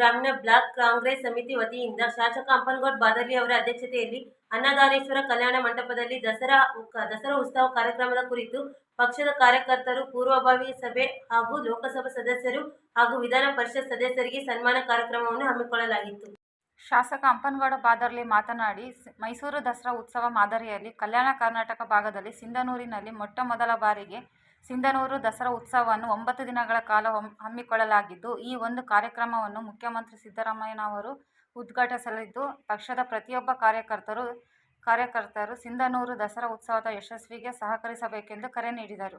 ಗ್ರಾಮೀಣ ಬ್ಲಾಕ್ ಕಾಂಗ್ರೆಸ್ ಸಮಿತಿ ವತಿಯಿಂದ ಶಾಸಕ ಅಂಪನಗೌಡ ಬಾದರ್ಲಿ ಅವರ ಅಧ್ಯಕ್ಷತೆಯಲ್ಲಿ ಅನ್ನದಾನೇಶ್ವರ ಕಲ್ಯಾಣ ಮಂಟಪದಲ್ಲಿ ದಸರಾ ದಸರಾ ಉತ್ಸವ ಕಾರ್ಯಕ್ರಮದ ಕುರಿತು ಪಕ್ಷದ ಕಾರ್ಯಕರ್ತರು, ಪೂರ್ವಭಾವಿ ಸಭೆ ಹಾಗೂ ಲೋಕಸಭಾ ಸದಸ್ಯರು ಹಾಗೂ ವಿಧಾನ ಪರಿಷತ್ ಸದಸ್ಯರಿಗೆ ಸನ್ಮಾನ ಕಾರ್ಯಕ್ರಮವನ್ನು ಹಮ್ಮಿಕೊಳ್ಳಲಾಗಿತ್ತು. ಶಾಸಕ ಅಂಪನಗೌಡ ಬಾದರ್ಲಿ ಮಾತನಾಡಿ ಮೈಸೂರು ದಸರಾ ಉತ್ಸವ ಮಾದರಿಯಲ್ಲಿ ಕಲ್ಯಾಣ ಕರ್ನಾಟಕ ಭಾಗದಲ್ಲಿ ಸಿಂಧನೂರಿನಲ್ಲಿ ಮೊಟ್ಟ ಮೊದಲ ಬಾರಿಗೆ ಸಿಂಧನೂರು ದಸರಾ ಉತ್ಸವವನ್ನು ಒಂಬತ್ತು ದಿನಗಳ ಕಾಲ ಹಮ್- ಹಮ್ಮಿಕೊಳ್ಳಲಾಗಿದ್ದು, ಈ ಒಂದು ಕಾರ್ಯಕ್ರಮವನ್ನು ಮುಖ್ಯಮಂತ್ರಿ ಸಿದ್ದರಾಮಯ್ಯನವರು ಉದ್ಘಾಟಿಸಲಿದ್ದು, ಪಕ್ಷದ ಪ್ರತಿಯೊಬ್ಬ ಕಾರ್ಯಕರ್ತರು ಕಾರ್ಯಕರ್ತರು ಸಿಂಧನೂರು ದಸರಾ ಉತ್ಸವದ ಯಶಸ್ವಿಗೆ ಸಹಕರಿಸಬೇಕೆಂದು ಕರೆ ನೀಡಿದರು.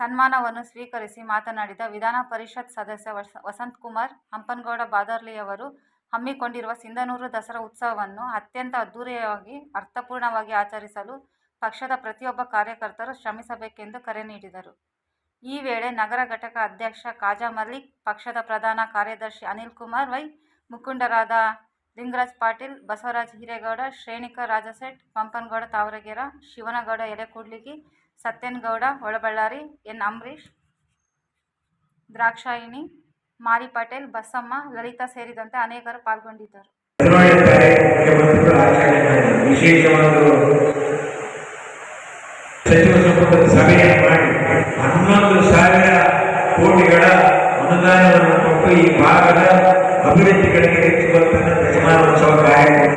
ಸನ್ಮಾನವನ್ನು ಸ್ವೀಕರಿಸಿ ಮಾತನಾಡಿದ ವಿಧಾನ ಪರಿಷತ್ ಸದಸ್ಯ ವಸ ವಸಂತಕುಮಾರ್ ಹಂಪನಗೌಡ ಬಾದರ್ಲಿಯವರು ಹಮ್ಮಿಕೊಂಡಿರುವ ಸಿಂಧನೂರು ದಸರಾ ಉತ್ಸವವನ್ನು ಅತ್ಯಂತ ಅದ್ದೂರಿಯಾಗಿ, ಅರ್ಥಪೂರ್ಣವಾಗಿ ಆಚರಿಸಲು ಪಕ್ಷದ ಪ್ರತಿಯೊಬ್ಬ ಕಾರ್ಯಕರ್ತರು ಶ್ರಮಿಸಬೇಕೆಂದು ಕರೆ ನೀಡಿದರು. ಈ ವೇಳೆ ನಗರ ಘಟಕ ಅಧ್ಯಕ್ಷ ಕಾಜಾ ಮಲ್ಲಿಕ್, ಪಕ್ಷದ ಪ್ರಧಾನ ಕಾರ್ಯದರ್ಶಿ ಅನಿಲ್ ಕುಮಾರ್ ವೈ, ಮುಖಂಡರಾದ ಲಿಂಗರಾಜ್ ಪಾಟೀಲ್, ಬಸವರಾಜ್ ಹಿರೇಗೌಡ, ಶ್ರೇಣಿಕ ರಾಜಸೆಟ್ ಪಂಪನಗೌಡ ತಾವರಗೆರ, ಶಿವನಗೌಡ ಎಲೆಕೂಡ್ಲಿಗಿ, ಸತ್ಯನಗೌಡ ಒಳಬಳ್ಳಾರಿ ಎನ್. ಅಂಬರೀಶ್ ದ್ರಾಕ್ಷಾಯಿಣಿ ಮಾರಿ ಪಟೇಲ್, ಬಸಮ್ಮ, ಲಲಿತಾ ಸೇರಿದಂತೆ ಅನೇಕರು ಪಾಲ್ಗೊಂಡಿದ್ದರು. ಕೋಟಿಗಳ ಅನುದಾನವನ್ನು ಕೊಟ್ಟು ಈ ಭಾಗದ ಅಭಿವೃದ್ಧಿಗಳಿಗೆ ಹೆಚ್ಚುವಂತಹ ಯಜಮಾನೋತ್ಸವ ಕಾರ್ಯಕ್ರಮ